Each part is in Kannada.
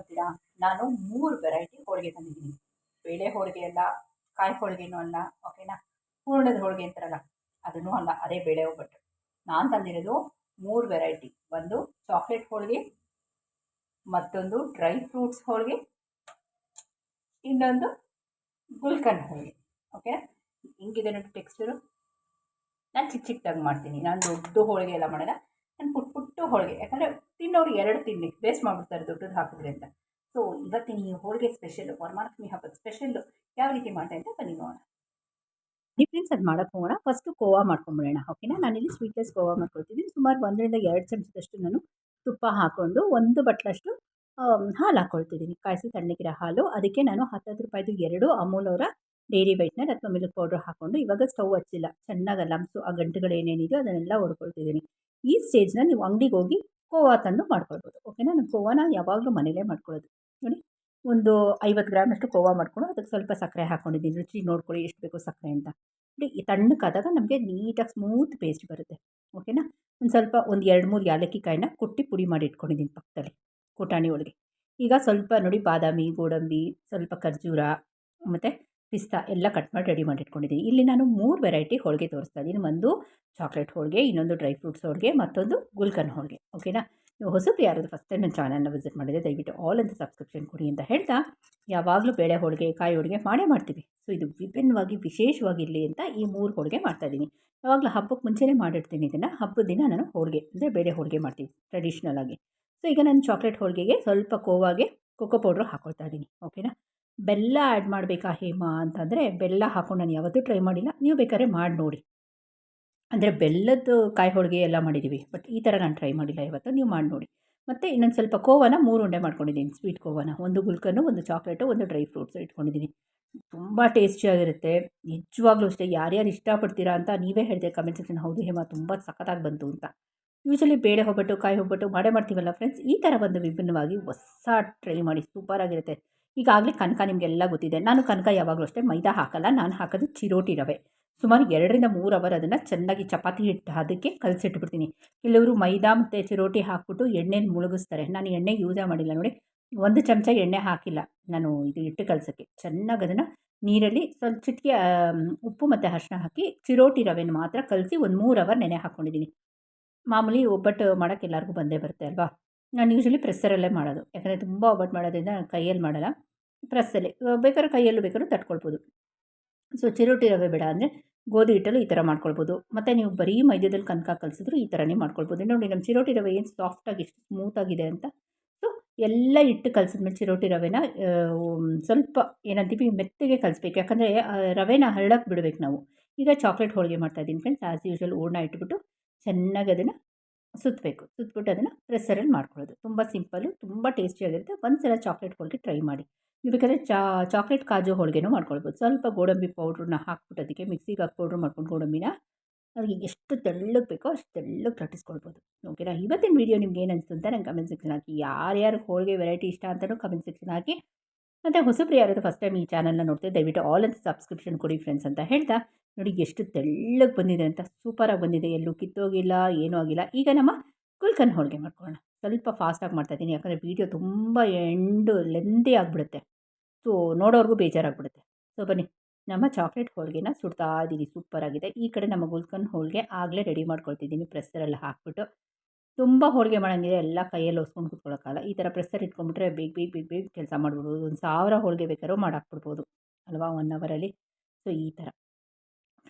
ಅಂತೀರಾ ನಾನು ಮೂರು ವೆರೈಟಿ ಹೋಳಿಗೆ ತಂದಿದ್ದೀನಿ. ಬೇಳೆ ಹೋಳಿಗೆ ಅಲ್ಲ, ಕಾಯಿ ಹೋಳಿಗೆನೂ ಅಲ್ಲ ಓಕೆನಾ ಹೂರ್ಣದ ಹೋಳಿಗೆ ಅಂತಾರಲ್ಲ, ಅದನ್ನೂ ಅಲ್ಲ, ಅದೇ ಬೇಳೆ ಒಬ್ಬಟ್ಟು ನಾನು ತಂದಿರೋದು ಮೂರು ವೆರೈಟಿ ಒಂದು ಚಾಕ್ಲೇಟ್ ಹೋಳಿಗೆ, ಮತ್ತೊಂದು ಡ್ರೈ ಫ್ರೂಟ್ಸ್ ಹೋಳಿಗೆ, ಇನ್ನೊಂದು ಗುಲ್ಕನ್ ಹೋಳಿಗೆ ಓಕೆ ಹಿಂಗಿದೆ ನೋಡಿ ಟೆಕ್ಸ್ಚರು ನಾನು ಚಿಕ್ಕ ಚಿಕ್ಕದಾಗಿ ಮಾಡ್ತೀನಿ. ನಾನು ದೊಡ್ಡ ಹೋಳಿಗೆ ಎಲ್ಲ ಮಾಡಲ್ಲ, ನಾನು ಪುಟ್ಟ ಪುಟ್ಟ ಹೋಳಿಗೆ. ಯಾಕಂದರೆ ತಿನ್ನೋರು ಎರಡು ತಿನ್ನಿ ಬೇಸ್ ಮಾಡಿಬಿಡ್ತಾರೆ ದೊಡ್ಡದು ಹಾಕಿದ್ರೆ ಅಂತ. ಸೊ ಇವತ್ತಿನ ಈ ಹೋಳಿಗೆ ಸ್ಪೆಷಲ್ ವರಮಹಾಲಕ್ಷ್ಮಿ ಹಬ್ಬದ ಸ್ಪೆಷಲ್ಲು ಯಾವ ರೀತಿ ಮಾಡ್ತಾ ಅಂತ ಬನ್ನಿ ನೋಡೋಣ. ಡಿಫ್ರೆನ್ಸ್ ಅದು ಮಾಡೋಕ್ಕೆ ಹೋಗೋಣ. ಫಸ್ಟು ಕೋವಾ ಮಾಡ್ಕೊಂಬಿಡೋಣ ಓಕೆನಾ ನಾನಿಲ್ಲಿ ಸ್ವೀಟ್ಲೆಸ್ ಕೋವಾ ಮಾಡ್ಕೊಳ್ತಿದ್ದೀನಿ. ಸುಮಾರು ಒಂದರಿಂದ ಎರಡು ಚಮಚದಷ್ಟು ನಾನು ತುಪ್ಪ ಹಾಕ್ಕೊಂಡು ಒಂದು ಬಟ್ಲಷ್ಟು ಹಾಲು ಹಾಕ್ಕೊಳ್ತಿದ್ದೀನಿ ಕಾಯಿಸಿ ತಣ್ಣಗಿರೋ ಹಾಲು. ಅದಕ್ಕೆ ನಾನು ಹತ್ತತ್ತು ರೂಪಾಯಿದು ಎರಡು ಅಮೂಲ್ ಅವರ ಡೈರಿ ವೈಟ್ನರ್ ಅಥವಾ ಮಿಲ್ಕ್ ಪೌಡ್ರ್ ಹಾಕ್ಕೊಂಡು ಇವಾಗ ಸ್ಟವ್ ಹಚ್ಚಿಲ್ಲ. ಚೆನ್ನಾಗಿ ಲಂಪ್ಸು ಆ ಗಂಟುಗಳು ಏನೇನಿದೆಯೋ ಅದನ್ನೆಲ್ಲ ಹೊಡ್ಕೊಳ್ತಿದ್ದೀನಿ ಈ ಸ್ಟೇಜ್ನ ನೀವು ಅಂಗಡಿಗೆ ಹೋಗಿ ಕೋವಾ ತಂದು ಮಾಡ್ಕೊಳ್ಬೋದು. ಓಕೆನಾ ನಾನು ಕೋವಾನ ಯಾವಾಗಲೂ ಮನೇಲೇ ಮಾಡ್ಕೊಳ್ಳೋದು. ನೋಡಿ, ಒಂದು ಐವತ್ತು ಗ್ರಾಮಷ್ಟು ಕೋವಾ ಮಾಡಿಕೊಂಡು ಅದಕ್ಕೆ ಸ್ವಲ್ಪ ಸಕ್ಕರೆ ಹಾಕ್ಕೊಂಡಿದ್ದೀನಿ ರುಚಿ ನೋಡ್ಕೊಳ್ಳಿ, ಎಷ್ಟು ಬೇಕು ಸಕ್ಕರೆ ಅಂತ. ನೋಡಿ, ಈ ತಣ್ಣಕ್ಕಾದಾಗ ನಮಗೆ ನೀಟಾಗಿ ಸ್ಮೂತ್ ಪೇಸ್ಟ್ ಬರುತ್ತೆ. ಓಕೆನಾ ಒಂದು ಸ್ವಲ್ಪ ಒಂದು ಎರಡು ಮೂರು ಯಾಲಕ್ಕಿ ಕಾಯಿನ ಕುಟ್ಟಿ ಪುಡಿ ಮಾಡಿ ಇಟ್ಕೊಂಡಿದ್ದೀನಿ ಪಕ್ಕದಲ್ಲಿ, ಕುಟಾಣಿ ಒಳಗೆ. ಈಗ ಸ್ವಲ್ಪ ನೋಡಿ, ಬಾದಾಮಿ, ಗೋಡಂಬಿ, ಸ್ವಲ್ಪ ಖರ್ಜೂರ, ಮತ್ತು ಪಿಸ್ತಾ ಎಲ್ಲ ಕಟ್ ಮಾಡಿ ರೆಡಿ ಮಾಡಿ ಇಟ್ಕೊಂಡಿದ್ದೀನಿ ಇಲ್ಲಿ ನಾನು ಮೂರು ವೆರೈಟಿ ಹೋಳಿಗೆ ತೋರಿಸ್ತಾ ಇದ್ದೀನಿ. ಒಂದು ಚಾಕ್ಲೇಟ್ ಹೋಳಿಗೆ, ಇನ್ನೊಂದು ಡ್ರೈ ಫ್ರೂಟ್ಸ್ ಹೋಳಿಗೆ, ಮತ್ತೊಂದು ಗುಲ್ಕನ್ ಹೋಳಿಗೆ, ಓಕೆನಾ? ನೀವು ಹೊಸಬ್ರು ಯಾರಾದರೂ ಫಸ್ಟ್ ಟೈಮ್ ನನ್ನ ಚಾನಲ್ನ ವಿಸಿಟ್ ಮಾಡಿದರೆ ದಯವಿಟ್ಟು ಆಲ್ ಅಂತ ಸಬ್ಸ್ಕ್ರಿಪ್ಷನ್ ಕೊಡಿ ಅಂತ ಹೇಳ್ತಾ, ಯಾವಾಗಲೂ ಬೇಳೆ ಹೋಳಿಗೆ, ಕಾಯಿ ಹೋಳಿಗೆ ಮಾಡೇ ಮಾಡ್ತೀವಿ. ಸೊ ಇದು ವಿಭಿನ್ನವಾಗಿ ವಿಶೇಷವಾಗಿರಲಿ ಅಂತ ಈ ಮೂರು ಹೋಳಿಗೆ ಮಾಡ್ತಾಯಿದ್ದೀನಿ ಯಾವಾಗಲೂ ಹಬ್ಬಕ್ಕೆ ಮುಂಚೆನೇ ಮಾಡಿರ್ತೀನಿ ಇದನ್ನು. ಹಬ್ಬದ ದಿನ ನಾನು ಹೋಳಿಗೆ, ಅಂದರೆ ಬೇಳೆ ಹೋಳಿಗೆ ಮಾಡ್ತೀವಿ ಟ್ರೆಡಿಷ್ನಲ್ ಆಗಿ. ಸೊ ಈಗ ನಾನು ಚಾಕ್ಲೇಟ್ ಹೋಳಿಗೆಗೆ ಸ್ವಲ್ಪ ಕೋವಾಗೆ ಕೋಕೋ ಪೌಡ್ರ್ ಹಾಕೊಳ್ತಾ ಇದ್ದೀನಿ, ಓಕೆನಾ? ಬೆಲ್ಲ ಆ್ಯಡ್ ಮಾಡಬೇಕಾ ಹೇಮಾ ಅಂತಂದರೆ ಬೆಲ್ಲ ಹಾಕ್ಕೊಂಡು ನಾನು ಯಾವತ್ತೂ ಟ್ರೈ ಮಾಡಿಲ್ಲ. ನೀವು ಬೇಕಾದ್ರೆ ಮಾಡಿ ನೋಡಿ. ಅಂದರೆ ಬೆಲ್ಲದ್ದು ಕಾಯಿ ಹೋಳಿಗೆ ಎಲ್ಲ ಮಾಡಿದ್ದೀವಿ ಬಟ್ ಈ ಥರ ನಾನು ಟ್ರೈ ಮಾಡಿಲ್ಲ ಇವತ್ತು ನೀವು ಮಾಡಿ ನೋಡಿ. ಮತ್ತು ಇನ್ನೊಂದು ಸ್ವಲ್ಪ ಕೋವನ ಮೂರು ಉಂಡೆ ಮಾಡ್ಕೊಂಡಿದ್ದೀನಿ ಸ್ವೀಟ್ ಕೋವನ. ಒಂದು ಗುಲ್ಕನ್ನು ಒಂದು ಚಾಕ್ಲೇಟು ಒಂದು ಡ್ರೈ ಫ್ರೂಟ್ಸ್ ಇಟ್ಕೊಂಡಿದ್ದೀನಿ. ತುಂಬ ಟೇಸ್ಟಿಯಾಗಿರುತ್ತೆ ನಿಜವಾಗ್ಲೂ ಅಷ್ಟೇ, ಯಾರ್ಯಾರು ಇಷ್ಟಪಡ್ತೀರಾ ಅಂತ ನೀವೇ ಹೇಳಿದೆ ಕಮೆಂಟ್ ಸೆಕ್ಷನ್ ಹೌದು ಹೇಮಾ, ತುಂಬ ಸಖತ್ತಾಗಿ ಬಂತು ಅಂತ. ಯೂಶಲಿ ಬೇಳೆ ಒಬ್ಬಟ್ಟು ಕಾಯಿ ಒಬ್ಬಟ್ಟು ಮಾಡೇ ಮಾಡ್ತೀವಲ್ಲ ಫ್ರೆಂಡ್ಸ್ ಈ ಥರ ಒಂದು ವಿಭಿನ್ನವಾಗಿ ಹೊಸ ಟ್ರೈ ಮಾಡಿ ಸೂಪರಾಗಿರುತ್ತೆ ಈಗಾಗಲೇ ಕನಕ ನಿಮಗೆಲ್ಲ ಗೊತ್ತಿದೆ. ನಾನು ಕನಕ ಯಾವಾಗಲೂ ಅಷ್ಟೇ ಮೈದಾ ಹಾಕಲ್ಲ. ನಾನು ಹಾಕೋದು ಚಿರೋಟಿ ರವೆ. ಸುಮಾರು ಎರಡರಿಂದ ಮೂರು ಅವರ್ ಅದನ್ನು ಚೆನ್ನಾಗಿ ಚಪಾತಿ ಹಿಟ್ಟು ಅದಕ್ಕೆ ಕಲಸಿಟ್ಬಿಡ್ತೀನಿ. ಕೆಲವರು ಮೈದಾ ಮತ್ತು ಚಿರೋಟಿ ಹಾಕ್ಬಿಟ್ಟು ಎಣ್ಣೆನ ಮುಳುಗಿಸ್ತಾರೆ. ನಾನು ಎಣ್ಣೆ ಯೂಸೇ ಮಾಡಿಲ್ಲ ನೋಡಿ. ಒಂದು ಚಮಚ ಎಣ್ಣೆ ಹಾಕಿಲ್ಲ ನಾನು ಇದು ಹಿಟ್ಟು ಕಲಸೋಕ್ಕೆ. ಚೆನ್ನಾಗಿ ಅದನ್ನು ನೀರಲ್ಲಿ ಸ್ವಲ್ಪ ಚಿಟಿಕೆ ಉಪ್ಪು ಮತ್ತು ಅರಿಶಿನ ಹಾಕಿ ಚಿರೋಟಿ ರವೆನ ಮಾತ್ರ ಕಲಸಿ ಒಂದು ಮೂರು ಅವರ್ ನೆನೆ ಹಾಕ್ಕೊಂಡಿದ್ದೀನಿ ಮಾಮೂಲಿ ಒಬ್ಬಟ್ಟು ಮಾಡೋಕ್ಕೆ ಎಲ್ಲರಿಗೂ ಬಂದೇ ಬರುತ್ತೆ ಅಲ್ವಾ? ನಾನು ಯೂಶ್ವಲಿ ಪ್ರೆಸ್ಸರಲ್ಲೇ ಮಾಡೋದು. ಯಾಕಂದರೆ ತುಂಬ ಒಬ್ಬಟ್ಟು ಮಾಡೋದ್ರಿಂದ ಕೈಯಲ್ಲಿ ಮಾಡಲ್ಲ. ಪ್ರೆಸ್ಸಲ್ಲಿ. ಬೇಕಾದ್ರೆ ಕೈಯಲ್ಲೂ ಬೇಕಾದ್ರೂ ತಟ್ಕೊಳ್ಬೋದು. ಸೊ, ಚಿರೋಟಿ ರವೆ ಬೇಡ ಅಂದರೆ ಗೋಧಿ ಹಿಟ್ಟಲ್ಲೂ ಈ ಥರ ಮಾಡ್ಕೊಳ್ಬೋದು. ಮತ್ತು ನೀವು ಬರೀ ಮೈದ್ಯದಲ್ಲಿ ಕನಕ ಕಲಿಸಿದ್ರು ಈ ಥರನೇ ಮಾಡ್ಕೊಳ್ಬೋದು. ನೋಡಿ, ನಮ್ಮ ಚಿರೋಟಿ ರವೆ ಏನು ಸಾಫ್ಟಾಗಿ ಎಷ್ಟು ಸ್ಮೂತಾಗಿದೆ ಅಂತ. ಸೊ, ಎಲ್ಲ ಹಿಟ್ಟು ಕಲಸಿದ್ಮೇಲೆ ಚಿರೋಟಿ ರವೆನ ಸ್ವಲ್ಪ ಏನಂತೀವಿ ಮೆತ್ತಗೆ ಕಲಿಸ್ಬೇಕು. ಯಾಕಂದರೆ ರವೆನ ಹರಳಕ್ಕೆ ಬಿಡಬೇಕು ನಾವು. ಈಗ ಚಾಕ್ಲೇಟ್ ಹೋಳಿಗೆ ಮಾಡ್ತಾಯಿದ್ದೀನಿ ಫ್ರೆಂಡ್ಸ್ ಆ್ಯಸ್ ಯೂಶ್ವಲ್ ಹೂರ್ಣ ಇಟ್ಬಿಟ್ಟು ಚೆನ್ನಾಗಿ ಅದನ್ನು ಸುತ್ತಬೇಕು ಸುತ್ತಬಿಟ್ಟು ಅದನ್ನು ಪ್ರೆಸರಲ್ಲಿ ಮಾಡ್ಕೊಳ್ಳೋದು. ತುಂಬ ಸಿಂಪಲ್ಲು ತುಂಬ ಟೇಸ್ಟಿಯಾಗಿರುತ್ತೆ. ಒಂದು ಸಲ ಚಾಕ್ಲೇಟ್ ಹೋಳಿಗೆ ಟ್ರೈ ಮಾಡಿ. ನೀವು ಬೇಕಾದರೆ ಚಾ, ಚಾಕ್ಲೇಟ್ ಕಾಜು ಹೋಳಿಗೆನೂ ಮಾಡ್ಕೊಳ್ಬೋದು. ಸ್ವಲ್ಪ ಗೋಡಂಬಿ ಪೌಡ್ರನ್ನ ಹಾಕ್ಬಿಟ್ಟು ಅದಕ್ಕೆ ಮಿಕ್ಸಿಗೆ ಹಾಕಿ ಪೌಡ್ರ್ ಮಾಡ್ಕೊಂಡು ಗೋಡಂಬಿನ ಅದಕ್ಕೆ ಎಷ್ಟು ತೆಳ್ಳಗೆ ಬೇಕೋ ಅಷ್ಟು ತೆಳ್ಳಗೆ ಕಟ್ಟಿಸ್ಕೊಳ್ಬೋದು ಓಕೆನಾ? ಇವತ್ತಿನ ವೀಡಿಯೋ ನಿಮ್ಗೆ ಏನು ಅನಿಸ್ತು ಅಂತ ನಂಗೆ ಕಮೆಂಟ್ ಸೆಕ್ಷನ್ ಹಾಕಿ. ಯಾರ್ಯಾರು ಹೋಳಿಗೆ ವೆರೈಟಿ ಇಷ್ಟ ಅಂತಲೂ ಕಮೆಂಟ್ ಸೆಕ್ಷನ್ ಹಾಕಿ. ಮತ್ತು ಹೊಸಬ್ರು ಯಾರಾದರೂ ಫಸ್ಟ್ ಟೈಮ್ ಈ ಚಾನಲ್ನ ನೋಡ್ತೀವಿ ದಯವಿಟ್ಟು ಆಲ್ ಅಂತ ಸಬ್ಸ್ಕ್ರಿಪ್ಷನ್ ಕೊಡಿ ಫ್ರೆಂಡ್ಸ್ ಅಂತ ಹೇಳ್ತಾ, ನೋಡಿ ಎಷ್ಟು ತೆಳ್ಳಗೆ ಬಂದಿದೆ ಅಂತ ಸೂಪರಾಗಿ ಬಂದಿದೆ, ಎಲ್ಲೂ ಕಿತ್ತೋಗಿಲ್ಲ, ಏನೂ ಆಗಿಲ್ಲ. ಈಗ ನಮ್ಮ ಕುಲ್ಕನ್ ಹೋಳಿಗೆ ಮಾಡ್ಕೊಳ್ಳೋಣ. ಸ್ವಲ್ಪ ಫಾಸ್ಟಾಗಿ ಮಾಡ್ತಾಯಿದ್ದೀನಿ ಯಾಕಂದರೆ ವೀಡಿಯೋ ತುಂಬ ಎಂಡು ಲೆಂದಿ ಆಗಿಬಿಡುತ್ತೆ. ಸೊ ನೋಡೋರ್ಗೂ ಬೇಜಾರಾಗ್ಬಿಡುತ್ತೆ. ಸೊ ಬನ್ನಿ, ನಮ್ಮ ಚಾಕ್ಲೇಟ್ ಹೋಳಿಗೆನ ಸುಡ್ತಾ ಇದ್ದೀನಿ ಸೂಪರಾಗಿದೆ ಈ ಕಡೆ ನಮ್ಮ ಗುಲ್ಕನ್ ಹೋಳಿಗೆ ಆಗಲೇ ರೆಡಿ ಮಾಡ್ಕೊಳ್ತಿದ್ದೀನಿ ಪ್ರೆಸ್ಸರಲ್ಲಿ ಹಾಕ್ಬಿಟ್ಟು. ತುಂಬ ಹೋಳಿಗೆ ಮಾಡೋಂಗಿದೆ ಎಲ್ಲ ಕೈಯಲ್ಲಿ ಹೊಸ್ಕೊಂಡು ಕೂತ್ಕೊಳ್ಳೋಕ್ಕಲ್ಲ ಈ ಥರ ಪ್ರೆಸ್ಸರ್ ಇಟ್ಕೊಂಡ್ಬಿಟ್ರೆ ಬೇಗ ಬೇಗ ಬೇಗ ಬೇಗ ಕೆಲಸ ಮಾಡ್ಬಿಡ್ಬೋದು. ಒಂದು ಸಾವಿರ ಹೋಳಿಗೆ ಬೇಕಾದ್ರೂ ಮಾಡಾಕ್ಬಿಡ್ಬೋದು. ಅಲ್ವಾ? ಒನ್ ಅವರಲ್ಲಿ ಸೊ ಈ ಥರ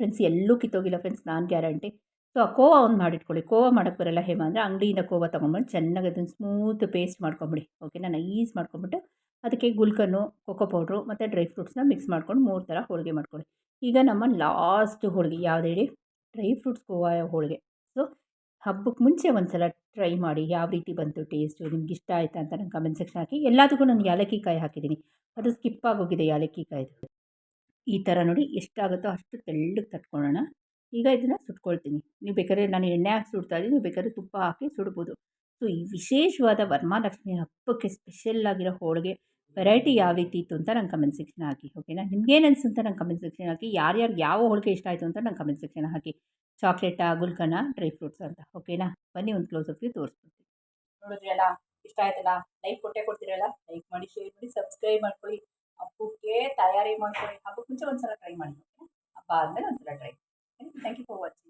ಫ್ರೆಂಡ್ಸ್ ಎಲ್ಲೂ ಕಿತ್ತೋಗಿಲ್ಲ ಫ್ರೆಂಡ್ಸ್ ನಾನು ಗ್ಯಾರಂಟಿ ಸೊ ಆ ಕೋವಾ ಒಂದು ಮಾಡಿಟ್ಕೊಳ್ಳಿ. ಕೋವಾ ಮಾಡೋಕ್ಕೆ ಬರಲ್ಲ ಹೇಮ ಅಂದರೆ ಅಂಗಡಿಯಿಂದ ಕೋವಾ ತೊಗೊಂಬಂದು ಚೆನ್ನಾಗಿ ಅದನ್ನು ಸ್ಮೂತ್ ಪೇಸ್ಟ್ ಮಾಡ್ಕೊಂಬಿಡಿ. ಓಕೆನಾ ನೈಸ್ ಮಾಡ್ಕೊಂಬಿಟ್ಟು ಅದಕ್ಕೆ ಗುಲ್ಕನ್ನು ಕೋಕೋ ಪೌಡ್ರು ಮತ್ತು ಡ್ರೈ ಫ್ರೂಟ್ಸ್ನ ಮಿಕ್ಸ್ ಮಾಡ್ಕೊಂಡು ಮೂರು ಥರ ಹೋಳಿಗೆ ಮಾಡ್ಕೊಳ್ಳಿ. ಈಗ ನಮ್ಮ ಲಾಸ್ಟ್ ಹೋಳಿಗೆ. ಯಾವ್ದು ಹೇಳಿ? ಡ್ರೈ ಫ್ರೂಟ್ಸ್ ಕೋವಾ ಹೋಳಿಗೆ. ಸೊ ಹಬ್ಬಕ್ಕೆ ಮುಂಚೆ ಒಂದು ಸಲ ಟ್ರೈ ಮಾಡಿ ಯಾವ ರೀತಿ ಬಂತು ಟೇಸ್ಟು ನಿಮ್ಗೆ ಇಷ್ಟ ಆಯಿತಾ ಅಂತ ನಂಗೆ ಕಮೆಂಟ್ ಸೆಕ್ಷನ್ ಹಾಕಿ. ಎಲ್ಲದಕ್ಕೂ ನಾನು ಯಾಲಕ್ಕಿ ಕಾಯಿ ಹಾಕಿದ್ದೀನಿ. ಅದು ಸ್ಕಿಪ್ ಆಗೋಗಿದೆ ಯಾಲಕ್ಕಿ ಕಾಯಿದು ಈ ಥರ ನೋಡಿ ಎಷ್ಟಾಗುತ್ತೋ ಅಷ್ಟು ತೆಳ್ಳಗೆ ತಟ್ಕೊಳ್ಳೋಣ. ಈಗ ಇದನ್ನು ಸುಟ್ಕೊಳ್ತೀನಿ. ನೀವು ಬೇಕಾದ್ರೆ ನಾನು ಎಣ್ಣೆ ಹಾಕಿ ಸುಡ್ತಾ ಇದ್ದೀನಿ. ನೀವು ಬೇಕಾದ್ರೆ ತುಪ್ಪ ಹಾಕಿ ಸುಡ್ಬೋದು. ಸೊ ಈ ವಿಶೇಷವಾದ ವರಮಹಾಲಕ್ಷ್ಮಿ ಹಬ್ಬಕ್ಕೆ ಸ್ಪೆಷಲ್ ಆಗಿರೋ ಹೋಳಿಗೆ ವೆರೈಟಿ ಯಾವ ರೀತಿ ಇತ್ತು ಅಂತ ನಂಗೆ ಕಮೆಂಟ್ ಸೆಕ್ಷನ್ ಹಾಕಿ ಓಕೆನಾ ನಿಮ್ಗೇನು ಅನಿಸ್ತು ಅಂತ ನಂಗೆ ಕಮೆಂಟ್ ಸೆಕ್ಷನ್ ಹಾಕಿ, ಯಾರ್ಯಾರು ಯಾವ ಹೋಳಿಗೆ ಇಷ್ಟ ಆಯಿತು ಅಂತ ನಂಗೆ ಕಮೆಂಟ್ ಸೆಕ್ಷನ್ ಹಾಕಿ. ಚಾಕ್ಲೇಟಾ ಗುಲ್ಕನ ಡ್ರೈ ಫ್ರೂಟ್ಸ್ ಅಂತ ಓಕೆನಾ ಬನ್ನಿ ಒಂದು ಕ್ಲೋಸ್ ಅಪ್ಗೆ ತೋರಿಸ್ಬಿಡ್ತೀನಿ. ನೋಡಿದ್ರಲ್ಲ ಇಷ್ಟ ಆಯ್ತಲ್ಲ? ಲೈಕ್ ಕೊಟ್ಟೆ ಕೊಡ್ತೀರಲ್ಲ? ಲೈಕ್ ಮಾಡಿ ಶೇರ್ ಮಾಡಿ ಸಬ್ಸ್ಕ್ರೈಬ್ ಮಾಡ್ಕೊಳ್ಳಿ. ಹಬ್ಬಕ್ಕೆ ತಯಾರಿ ಮಾಡ್ಕೊಳ್ಳಿ. ಹಬ್ಬಕ್ಕೆ ಮುಂಚೆ ಒಂದ್ಸಲ ಟ್ರೈ ಮಾಡಿ ಹಬ್ಬ ಆದಮೇಲೆ ಒಂದ್ಸಲ try thank you for watching